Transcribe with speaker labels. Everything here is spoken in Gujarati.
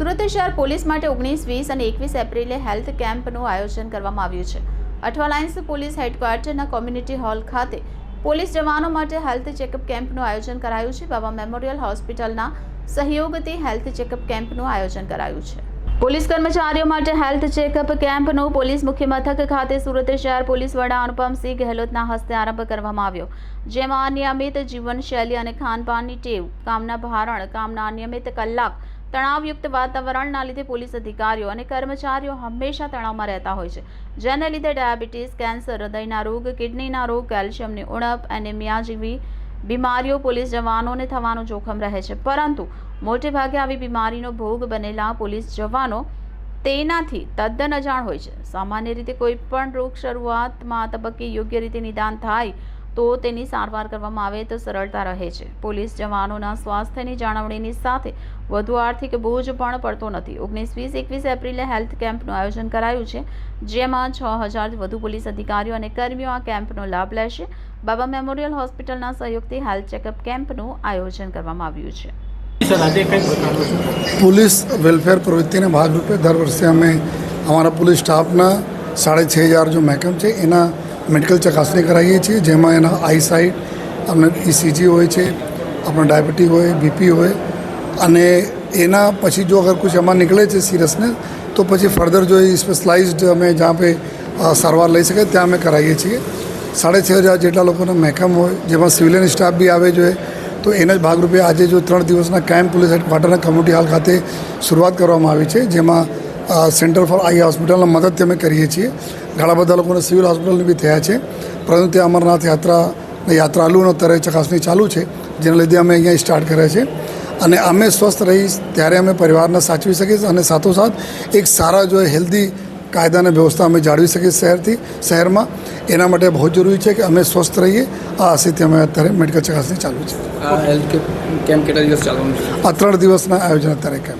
Speaker 1: સુરત શહેર પોલીસ માટે ઓગણીસ, વીસ અને એકવીસ એપ્રિલે હેલ્થ કેમ્પનું આયોજન કરવામાં આવ્યું છે. અઠવા લાઇન્સ પોલીસ હેડક્વાર્ટરના કોમ્યુનિટી હોલ ખાતે પોલીસ જવાનો માટે હેલ્થ ચેકઅપ કેમ્પનું આયોજન કરાયું છે, બાબા મેમોરિયલ હોસ્પિટલના સહયોગથી હેલ્થ ચેકઅપ કેમ્પનું આયોજન કરાયું છે. પોલીસ કર્મચારીઓ માટે હેલ્થ ચેકઅપ કેમ્પનું પોલીસ મુખ્ય મથક ખાતે સુરત શહેર પોલીસ વડા અનુપમસિંહ ગહેલોતના હસ્તે આરંભ કરવામાં આવ્યો. જેમાં અનિયમિત જીવનશૈલી અને ખાનપાનની ટેવ, કામના ભારણ, કામના અનિયમિત કલાક તણાવયુક્ત વાતાવરણના લીધે પોલીસ અધિકારીઓ અને કર્મચારીઓ હંમેશા તણાવમાં રહેતા હોય છે. જેને લીધે ડાયાબિટીસ, કેન્સર, હૃદયના રોગ, કિડનીના રોગ, કેલ્શિયમની ઉણપ, એનેમિયા જેવી બીમારીઓ પોલીસ જવાનોને થવાનું જોખમ રહે છે. પરંતુ મોટે ભાગે આવી બીમારીનો ભોગ બનેલા પોલીસ જવાનો તેનાથી તદ્દન અજાણ હોય છે. સામાન્ય રીતે કોઈ પણ રોગ શરૂઆતમાં તબક્કે યોગ્ય રીતે નિદાન થાય તો તેની સારવાર કરવામાં આવે તો સરળતા રહે છે. પોલીસ જવાનોના સ્વાસ્થ્યની જાળવણીની સાથે વધુ આર્થિક બોજ પણ પડતો નથી. ઓગણીસ વીસ એકવીસ એપ્રિલે હેલ્થ કેમ્પનું આયોજન કરાયું છે જેમાં છ હજારથી વધુ પોલીસ અધિકારીઓ અને કર્મીઓ આ કેમ્પનો લાભ લેશે. બાબા મેમોરિયલ હોસ્પિટલના સહયોગથી હેલ્થ ચેકઅપ કેમ્પનું આયોજન કરવામાં આવ્યું છે?
Speaker 2: પોલીસ વેલફેર પ્રવૃત્તિના ભાગરૂપે દર વર્ષે અમે અમારા પોલીસ સ્ટાફના સાડા છ હજાર જો મહેકમ છે એના મેડિકલ ચકાસણી કરાવીએ છીએ, જેમાં એના આઈ સાઇટ આપણે ઇસીજી હોય છે, આપણે ડાયાબિટી હોય, બીપી હોય, અને એના પછી જો અગર કુછ એમાં નીકળે છે સિરિયસનેસ તો પછી ફર્ધર જો એ સ્પેશલાઇઝડ અમે જ્યાં પે સારવાર લઈ શકે ત્યાં અમે કરાવીએ છીએ. સાડે છ હજાર જેટલા લોકોના મહેકમ હોય, જેમાં સિવિલિયન સ્ટાફ બી આવે જોઈએ, તો એના જ ભાગરૂપે આજે જો ત્રણ દિવસના કેમ્પ પોલીસ હેડક્વાર્ટરના કમ્યુનિટી હોલ ખાતે શરૂઆત કરવામાં આવી છે, જેમાં સેન્ટર ફોર આઈ હોસ્પિટલના મદદથી અમે કરીએ છીએ. ઘણા બધા લોકોને સિવિલ હોસ્પિટલની બી થયા છે. પરંતુ ત્યાં અમરનાથ યાત્રા યાત્રાળુનો અત્યારે ચકાસણી ચાલુ છે જેના લીધે અમે અહીંયા સ્ટાર્ટ કર્યા છે. અને અમે સ્વસ્થ રહીશ ત્યારે અમે પરિવારને સાચવી શકીશ અને સાથોસાથ એક સારા જો હેલ્ધી કાયદાને વ્યવસ્થા અમે જાળવી શકીએ શહેરથી શહેરમાં. એના માટે બહુ જરૂરી છે કે અમે સ્વસ્થ રહીએ. આ આશયથી અમે અત્યારે મેડિકલ ચકાસણી ચાલુ
Speaker 3: છે.
Speaker 2: આ ત્રણ દિવસના આયોજન અત્યારે કેમ્પ